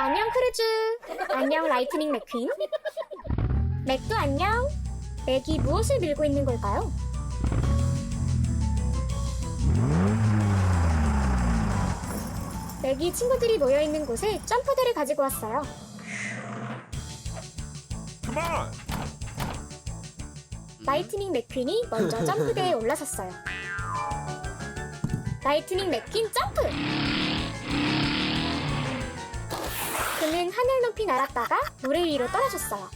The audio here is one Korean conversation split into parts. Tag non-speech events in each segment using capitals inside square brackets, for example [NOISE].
안녕 크루즈. 안녕 라이트닝 맥퀸. 맥도 안녕. 맥이 무엇을 밀고 있는 걸까요? 맥이 친구들이 모여 있는 곳에 점프대를 가지고 왔어요. Come on! 라이트닝 맥퀸이 먼저 점프대에 [LAUGHS] 올라섰어요. 라이트닝 맥퀸 점프! 그는 하늘 높이 날았다가 모래 위로 떨어졌어요.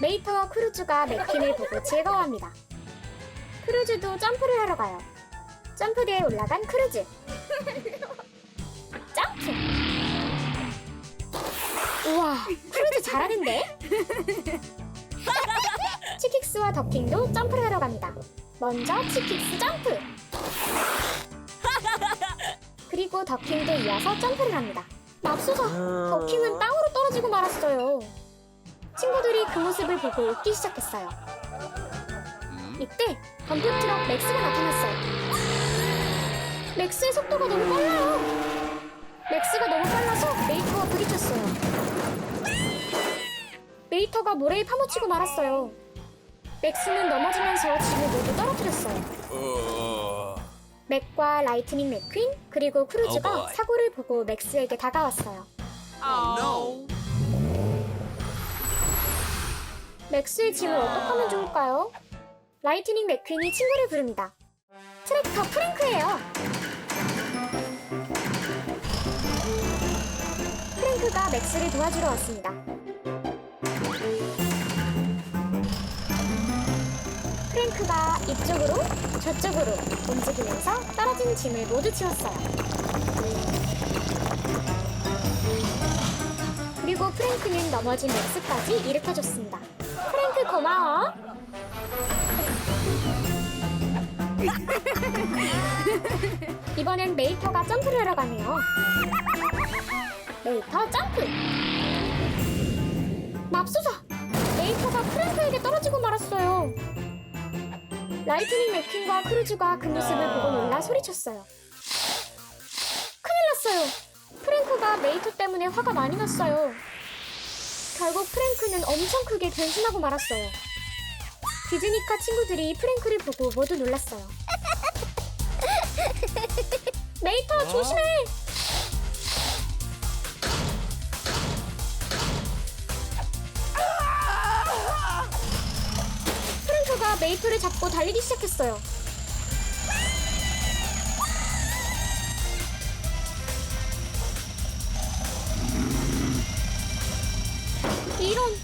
메이터와 크루즈가 맥퀸을 보고 즐거워합니다. 크루즈도 점프를 하러 가요. 점프대에 올라간 크루즈. 점프! 우와, 크루즈 잘하는데? 치킥스와 더킹도 점프를 하러 갑니다. 먼저 치킥스 점프! 그리고 더킹도 이어서 점프를 합니다. 맙소사! 더킹은 땅으로 떨어지고 말았어요. 친구들이 그 모습을 보고 웃기 시작했어요. 이때 덤프 트럭 맥스가 나타났어요. 맥스의 속도가 너무 빨라요. 맥스가 너무 빨라서 메이터와 부딪혔어요. 메이터가 모래에 파묻히고 말았어요. 맥스는 넘어지면서 짐을 모두 떨어뜨렸어요. 맥과 라이트닝 맥퀸 그리고 크루즈가 Oh boy. 사고를 보고 맥스에게 다가왔어요. no! 맥스의 짐을 어떡하면 좋을까요? 라이트닝 맥퀸이 친구를 부릅니다. 트랙터 프랭크예요. 프랭크가 맥스를 도와주러 왔습니다. 프랭크가 이쪽으로 저쪽으로 움직이면서 떨어진 짐을 모두 치웠어요. 그리고 프랭크는 넘어진 맥스까지 일으켜줬습니다. 프랭크 고마워. [LAUGHS] 이번엔 메이터가 점프를 하러 가네요. 메이터 점프! 맙소사! 메이터가 프랭크에게 떨어지고 말았어요. 라이트닝 맥퀸과 크루즈가 그 모습을 보고 놀라 소리쳤어요. 큰일 났어요. 프랭크가 메이터 때문에 화가 많이 났어요. 결국 프랭크는 엄청 크게 변신하고 말았어요. 디즈니카 친구들이 프랭크를 보고 모두 놀랐어요. [LAUGHS] 메이터 조심해! 메이터를 잡고 달리기 시작했어요. 이런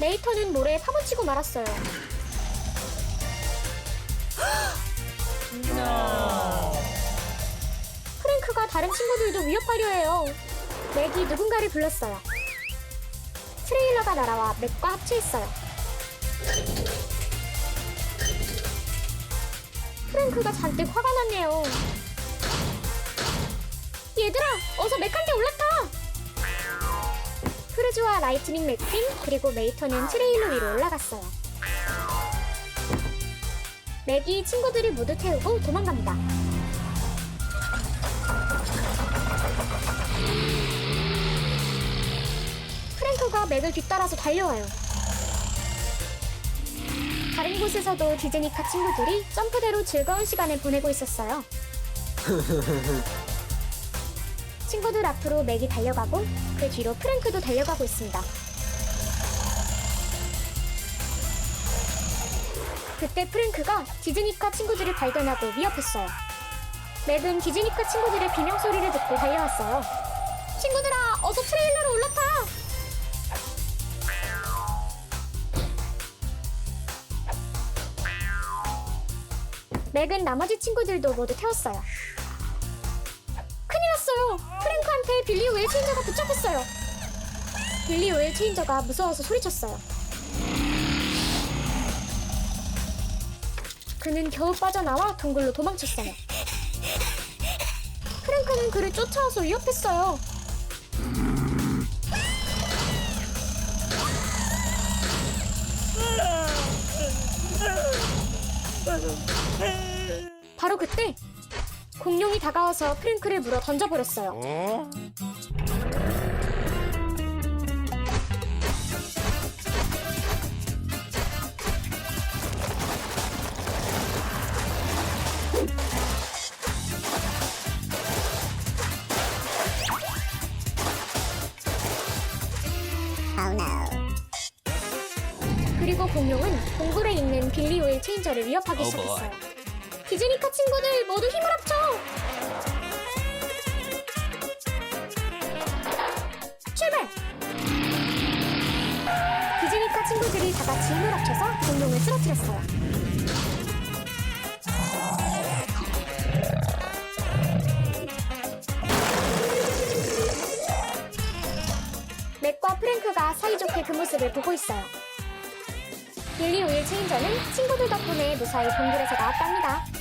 메이터는 모래에 파묻히고 말았어요. 프랭크가 다른 친구들도 위협하려 해요. 맥이 누군가를 불렀어요. 트레일러가 날아와 맥과 합체했어요. 프랭크가 잔뜩 화가 났네요. 얘들아, 어서 맥한테 올라타! 크루즈와 라이트닝 맥퀸 그리고 메이터는 트레일러 위로 올라갔어요. 맥이 친구들을 모두 태우고 도망갑니다. 프랭크가 맥을 뒤따라서 달려와요. 다른 곳에서도 디즈니카 친구들이 점프대로 즐거운 시간을 보내고 있었어요. [LAUGHS] 친구들 앞으로 맥이 달려가고 그 뒤로 프랭크도 달려가고 있습니다. 그때 프랭크가 디즈니카 친구들을 발견하고 위협했어요. 맥은 디즈니카 친구들의 비명 소리를 듣고 달려왔어요. 친구들아, 어서 트레일러로 올라타! 맥은 나머지 친구들도 모두 태웠어요. 큰일 났어요. 프랭크한테 빌리 웨일 체인저가 붙잡혔어요. 빌리 웨일 체인저가 무서워서 소리쳤어요. 그는 겨우 빠져나와 동굴로 도망쳤어요. 프랭크는 그를 쫓아와서 위협했어요. 바로 그때 공룡이 다가와서 프랭크를 물어 던져버렸어요. 그리고 공룡은 동굴에 있는 빌리 오일 체인저를 위협하기 Oh boy. 시작했어요. 디즈니카 친구들 모두 힘을 합쳐! 출발! 디즈니카 친구들이 다 같이 힘을 합쳐서 공룡을 쓰러뜨렸어요. 맥과 프랭크가 사이좋게 그 모습을 보고 있어요. 빌리 오일 체인저는 친구들 덕분에 무사히 동굴에서 나왔답니다.